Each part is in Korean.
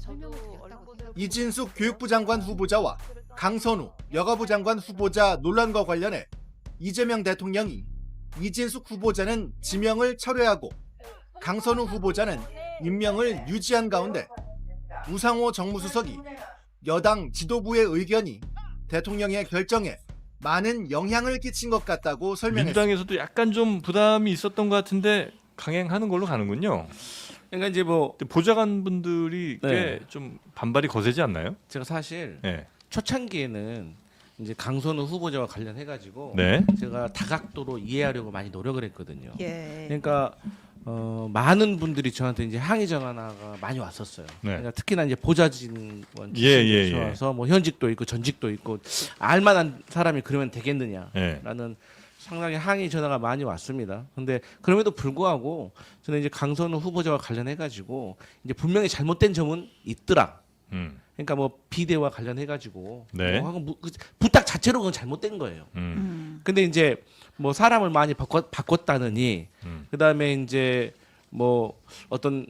설명을 드렸다고 생각합니다. 이진숙 교육부 장관 후보자와 강선우 여가부 장관 후보자 논란과 관련해 이재명 대통령이 이진숙 후보자는 지명을 철회하고 강선우 후보자는 임명을 유지한 가운데 우상호 정무수석이 여당 지도부의 의견이 대통령의 결정에 많은 영향을 끼친 것 같다고 설명했습니다. 민주당에서도 약간 좀 부담이 있었던 것 같은데 강행하는 걸로 가는군요. 그러니까 이제 뭐 근데 보좌관 분들이 네. 꽤 좀 반발이 거세지 않나요? 제가 사실 네. 초창기에는 이제 강선우 후보자와 관련해 가지고 네. 제가 다각도로 이해하려고 많이 노력을 했거든요. 예. 그러니까 어, 많은 분들이 저한테 이제 항의 전화가 많이 왔었어요. 네. 그러니까 특히나 이제 보좌진 원 예, 예, 예. 와서 뭐 현직도 있고 전직도 있고 알만한 사람이 그러면 되겠느냐라는 네. 상당히 항의 전화가 많이 왔습니다. 근데 그럼에도 불구하고 저는 이제 강선우 후보자와 관련해 가지고 이제 분명히 잘못된 점은 있더라. 음. 그러니까 뭐 비대와 관련해 가지고 네. 뭐 하고 무- 그 부탁 자체로 그건 잘못된 거예요. 음. 음. 근데 이제 뭐 사람을 많이 바꿨, 바꿨다느니 음. 그다음에 이제 뭐 어떤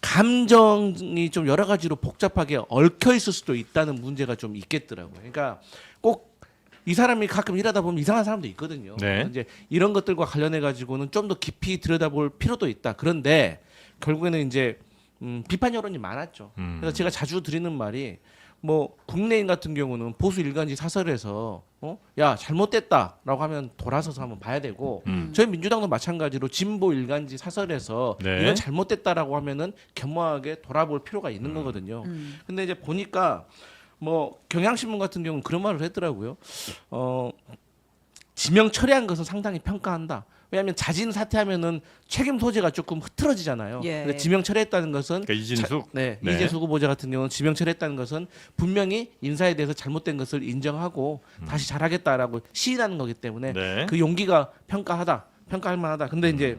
감정이 좀 여러 가지로 복잡하게 얽혀 있을 수도 있다는 문제가 좀 있겠더라고요. 그러니까 꼭 이 사람이 가끔 일하다 보면 이상한 사람도 있거든요. 네. 이제 이런 것들과 관련해 가지고는 좀 더 깊이 들여다볼 필요도 있다. 그런데 결국에는 이제 음, 비판 여론이 많았죠. 음. 그래서 제가 자주 드리는 말이 뭐 국내인 같은 경우는 보수 일간지 사설에서 어? 야 잘못됐다라고 하면 돌아서서 한번 봐야 되고 음. 저희 민주당도 마찬가지로 진보 일간지 사설에서 네. 이건 잘못됐다라고 하면은 겸허하게 돌아볼 필요가 있는 거거든요. 음. 근데 이제 보니까 뭐 경향신문 같은 경우는 그런 말을 했더라고요. 어 지명 철회한 것은 상당히 평가한다. 왜냐하면 자진 사퇴하면은 책임 소재가 조금 흐트러지잖아요. 예. 근데 지명 철회했다는 것은 그러니까 이진숙. 네, 네. 이재수 후보자 같은 경우는 지명 철회했다는 것은 분명히 인사에 대해서 잘못된 것을 인정하고 다시 잘하겠다라고 시인하는 거기 때문에 네. 그 용기가 평가하다, 평가할 만하다. 근데 이제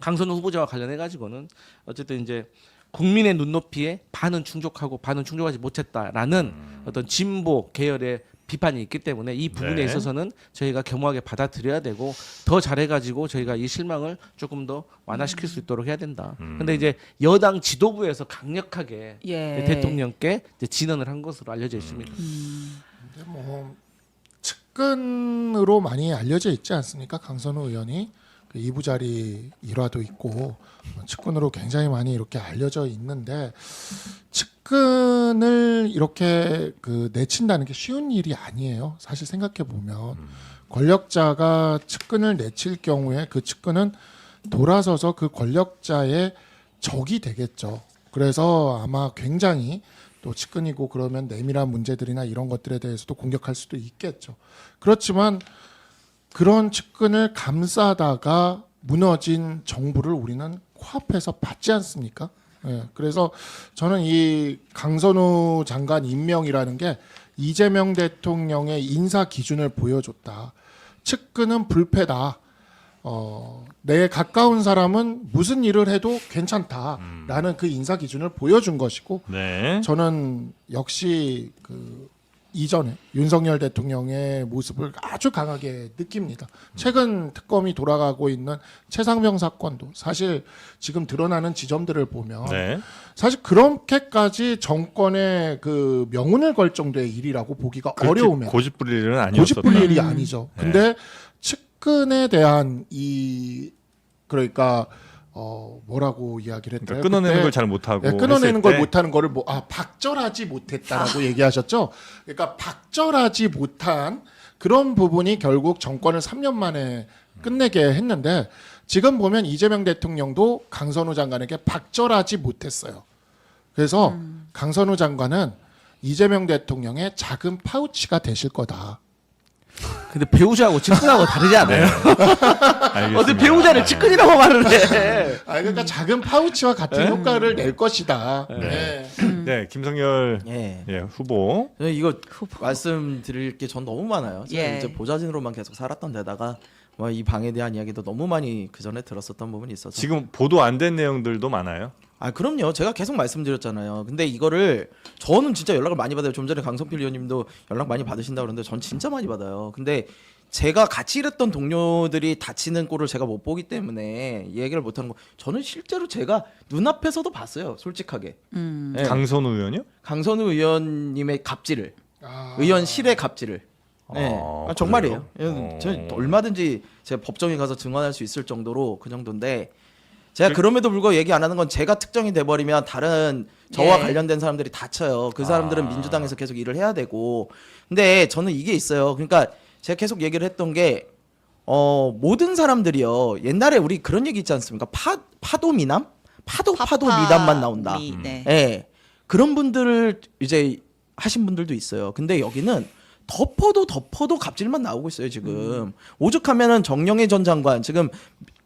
강선우 후보자와 관련해 가지고는 어쨌든 이제 국민의 눈높이에 반은 충족하고 반은 충족하지 못했다라는 어떤 진보 계열의 비판이 있기 때문에 이 부분에 네. 있어서는 저희가 겸허하게 받아들여야 되고 더 잘해가지고 저희가 이 실망을 조금 더 완화시킬 수 있도록 해야 된다. 음. 근데 이제 여당 지도부에서 강력하게 예. 대통령께 이제 진언을 한 것으로 알려져 있습니다. 음. 근데 뭐 측근으로 많이 알려져 있지 않습니까? 강선우 의원이 그 이부자리 일화도 있고 뭐 측근으로 굉장히 많이 이렇게 알려져 있는데 측근을 이렇게 그 내친다는 게 쉬운 일이 아니에요. 사실 생각해 보면 권력자가 측근을 내칠 경우에 그 측근은 돌아서서 그 권력자의 적이 되겠죠. 그래서 아마 굉장히 또 측근이고 그러면 내밀한 문제들이나 이런 것들에 대해서도 공격할 수도 있겠죠. 그렇지만 그런 측근을 감싸다가 무너진 정부를 우리는 코앞에서 봤지 않습니까? 예, 그래서 저는 이 강선우 장관 임명이라는 게 이재명 대통령의 인사 기준을 보여줬다. 측근은 불패다. 어, 내 가까운 사람은 무슨 일을 해도 괜찮다라는 그 인사 기준을 보여준 것이고 네. 저는 역시 그 이전에 윤석열 대통령의 모습을 아주 강하게 느낍니다. 최근 특검이 돌아가고 있는 최상병 사건도 사실 지금 드러나는 지점들을 보면 네. 사실 그렇게까지 정권의 그 명운을 걸 정도의 일이라고 보기가 어려우면 고집 부릴 일은 아니었었다. 고집 부릴 일이 아니죠. 네. 근데 측근에 대한 이 그러니까 어 뭐라고 이야기를? 그러니까 끊어내는 그때 걸잘 못하고 네, 끊어내는 걸때 못하는 거를 뭐 아 박절하지 못했다라고 얘기하셨죠. 그러니까 박절하지 못한 그런 부분이 결국 정권을 3년 만에 끝내게 했는데 지금 보면 이재명 대통령도 강선우 장관에게 박절하지 못했어요. 그래서 강선우 장관은 이재명 대통령의 작은 파우치가 되실 거다. 근데 배우자하고 측근하고 다르지 않아요? 알겠습니다. 어떻게 배우자를 측근이라고 말을 해? 아 그러니까 작은 파우치와 같은 효과를 낼 것이다. 네. 네, 김성열 예. 예, 후보. 저는 이거 말씀드릴 게 전 너무 많아요. 제가 예. 이제 보좌진으로만 계속 살았던 데다가 뭐이 방에 대한 이야기도 너무 많이 그 전에 들었었던 부분이 있어서 지금 보도 안 된 내용들도 많아요. 아 그럼요. 제가 계속 말씀드렸잖아요. 근데 이거를 저는 진짜 연락을 많이 받아요. 좀 전에 강성필 의원님도 연락 많이 받으신다 그러는데 전 진짜 많이 받아요. 근데 제가 같이 일했던 동료들이 다치는 꼴을 제가 못 보기 때문에 이 얘기를 못 하는 거. 저는 실제로 제가 눈앞에서도 봤어요. 솔직하게. 음. 네. 강선우 의원이요? 강선우 의원님의 갑질을 아, 의원실의 갑질을. 네. 아, 아, 정말이에요. 그래요? 예, 저 어. 얼마든지 제가 법정에 가서 증언할 수 있을 정도로 그 정도인데 제가 그럼에도 불구하고 얘기 안 하는 건 제가 특정이 돼 버리면 다른 저와 예. 관련된 사람들이 다쳐요. 그 사람들은 아. 민주당에서 계속 일을 해야 되고. 근데 저는 이게 있어요. 그러니까 제가 계속 얘기를 했던 게 어, 모든 사람들이요. 옛날에 우리 그런 얘기 있지 않습니까? 파 파도 미남? 파도 파도 미남만 나온다. 미, 네. 예. 그런 분들을 이제 하신 분들도 있어요. 근데 여기는 덮어도 덮어도 갑질만 나오고 있어요, 지금. 오죽하면은 정영애 전 장관, 지금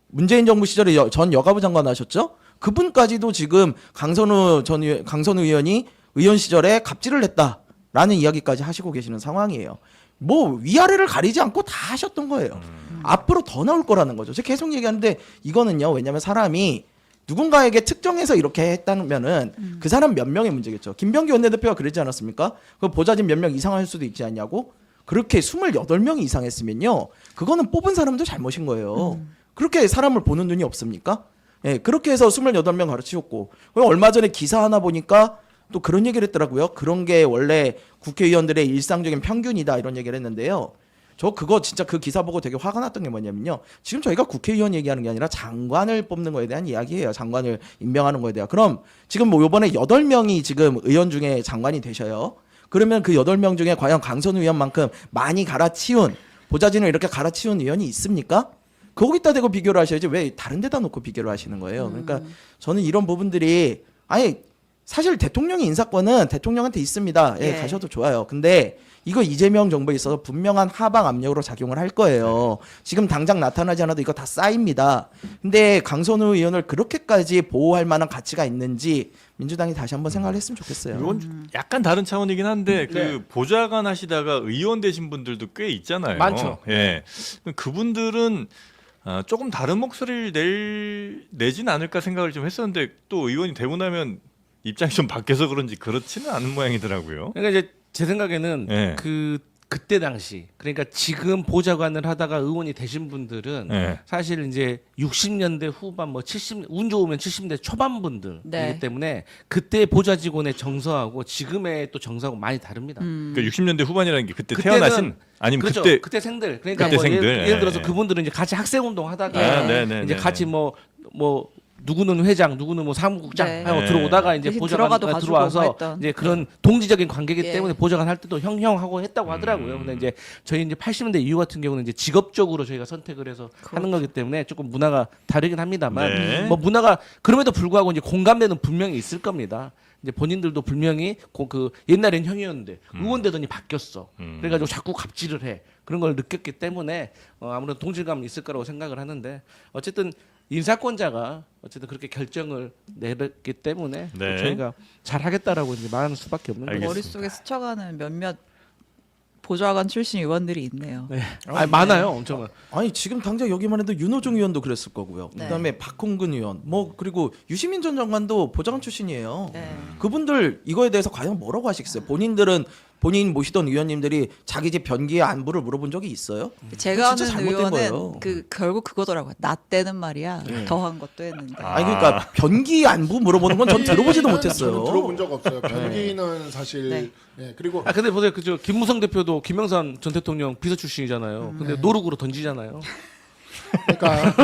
문재인 정부 시절에 여- 전 여가부 장관 하셨죠? 그분까지도 지금 강선우 전 의원, 강선우 의원이 의원 시절에 갑질을 했다라는 이야기까지 하시고 계시는 상황이에요. 뭐 위아래를 가리지 않고 다 하셨던 거예요. 앞으로 더 나올 거라는 거죠. 제가 계속 얘기하는데 이거는요. 왜냐하면 사람이 누군가에게 특정해서 이렇게 했다면은 그 사람 몇 명의 문제겠죠. 김병기 원내대표가 그러지 않았습니까? 그 보좌진 몇 명 이상할 수도 있지 않냐고? 그렇게 28명이 이상 했으면요. 그거는 뽑은 사람도 잘못인 거예요. 그렇게 사람을 보는 눈이 없습니까? 예, 그렇게 해서 28명 가르치셨고. 얼마 전에 기사 하나 보니까 또 그런 얘기를 했더라고요. 그런 게 원래 국회의원들의 일상적인 평균이다 이런 얘기를 했는데요. 저 그거 진짜 그 기사 보고 되게 화가 났던 게 뭐냐면요. 지금 저희가 국회의원 얘기하는 게 아니라 장관을 뽑는 거에 대한 이야기예요. 장관을 임명하는 거에 대한. 그럼 지금 뭐 요번에 8명이 지금 의원 중에 장관이 되셔요. 그러면 그 8명 중에 과연 강선우 의원만큼 많이 갈아치운 보좌진을 이렇게 갈아치운 의원이 있습니까? 거기다 대고 비교를 하셔야지 왜 다른 데다 놓고 비교를 하시는 거예요. 그러니까 저는 이런 부분들이 아니 사실 대통령의 인사권은 대통령한테 있습니다. 예, 예. 가셔도 좋아요. 근데 이거 이재명 정부에 있어서 분명한 하방 압력으로 작용을 할 거예요. 지금 당장 나타나지 않아도 이거 다 쌓입니다. 근데 강선우 의원을 그렇게까지 보호할 만한 가치가 있는지 민주당이 다시 한번 생각을 했으면 좋겠어요. 이건 약간 다른 차원이긴 한데 그 보좌관 하시다가 의원 되신 분들도 꽤 있잖아요. 많죠. 예. 그분들은 아, 조금 다른 목소리를 낼 내진 않을까 생각을 좀 했었는데 또 의원이 되고 나면 입장이 좀 바뀌어서 그런지 그렇지는 않은 모양이더라고요. 그러니까 이제 제 생각에는 예. 그 그때 당시 그러니까 지금 보좌관을 하다가 의원이 되신 분들은 예. 사실 이제 60년대 후반 뭐 70 운 좋으면 70대 초반 분들이기 네. 때문에 그때 보좌 직원의 정서하고 지금의 또 정서하고 많이 다릅니다. 음. 그러니까 60년대 후반이라는 게 그때 그때는- 태어나신 아니면 그렇죠. 그때 그때 생들 그러니까 그때 뭐 생들. 예를, 예를 들어서 예, 예. 그분들은 이제 같이 학생 운동 하다가 아, 네, 네, 이제 네, 같이 네. 뭐뭐 누구는 회장, 누구는 뭐 사무국장 네. 하고 네. 들어오다가 이제 대신 보좌관 들어가도 가지고 들어와서 뭐 했던. 이제 그런 동지적인 관계이기 예. 때문에 보좌관 할 때도 형형하고 했다고 하더라고요. 음. 근데 이제 저희 이제 80년대 이후 같은 경우는 이제 직업적으로 저희가 선택을 해서 하는 거기 때문에 조금 문화가 다르긴 합니다만 네. 뭐 문화가 그럼에도 불구하고 이제 공감대는 분명히 있을 겁니다. 이제 본인들도 분명히 고- 그 옛날엔 형이었는데 의원 되더니 바뀌었어. 음. 그래가지고 자꾸 갑질을 해. 그런 걸 느꼈기 때문에 어, 아무래도 동질감이 있을 거라고 생각을 하는데 어쨌든 인사권자가 어쨌든 그렇게 결정을 내렸기 때문에 네. 저희가 잘 하겠다라고 이제 말하는 수밖에 없는 거죠. 알겠습니다. 머릿속에 스쳐가는 몇몇 보좌관 출신 의원들이 있네요. 네. 아, 많아요, 엄청. 많아요. 아니 지금 당장 여기만 해도 윤호중 의원도 그랬을 거고요. 네. 그다음에 박홍근 의원, 뭐 그리고 유시민 전 장관도 보좌관 출신이에요. 네. 그분들 이거에 대해서 과연 뭐라고 하시겠어요? 본인들은 본인 모시던 의원님들이 자기 집 변기의 안부를 물어본 적이 있어요? 제가 진짜 아는 잘못된 의원은 거예요. 그 결국 그거더라고요. 나 때는 말이야 네. 더한 것도 했는데. 아. 아니 그러니까 변기 안부 물어보는 건 전 들어보지도 못했어요. 저는 들어본 적 없어요. 변기는 사실 네. 예, 그리고 아 근데 보세요, 그저 김무성 대표도 김영삼 전 대통령 비서 출신이잖아요. 근데 노룩으로 던지잖아요. 그러니까